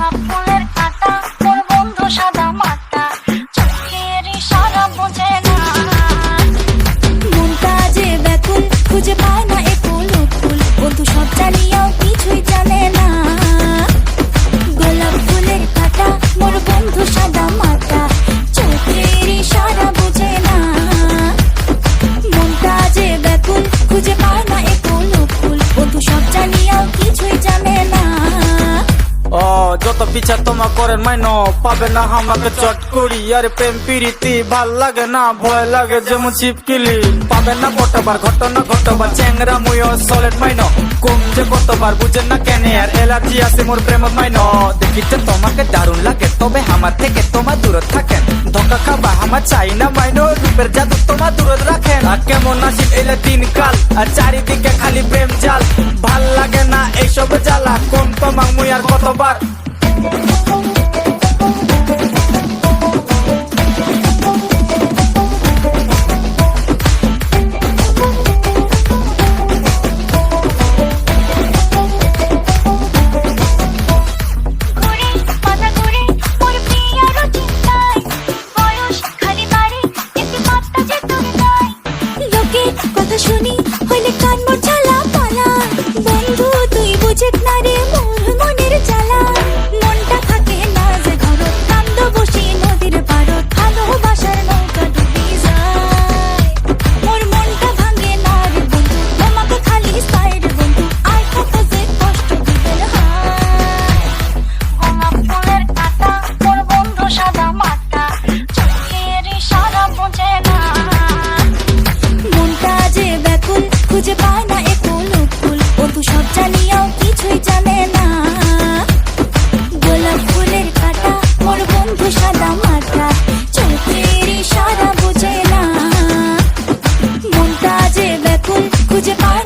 গোলাপ ফুলের যত পিছা তোমা করেন মাইন, পাবে না আমাকে চট করি। আর প্রেম, প্রীতি, ভালো লাগে না, ভয় লাগে যেমন চিপকিলি পাবে না কতবার ঘটনা ঘটবার চেংরা মুয় সলেট মাইন। কম যে কতবার বুঝেন না কেন, আর এলার্জি আছে মোর প্রেম মাইন। দেখিতে তোমাকে দারুণ লাগে, তবে আমার থেকে তোমার দূরে থাকেন। ধোকা খাবা, আমার চাই না মাইন, রূপের জাদু তোমার দূরে রাখেন। আর কেমন আসিব এলে দিনকাল আর চারিদিকে খালি প্রেম জাল। ভালো লাগে না এইসব জ্বালা কম তোমার মুই আর কতবার গে কথা নিয়েও কিছুই জানে না। গোলাপ ফুলের কাটা, মোর বন্ধু সাদা মাথা চোখের ইশারা বুঝে না। মনটা যে খুঁজে পায়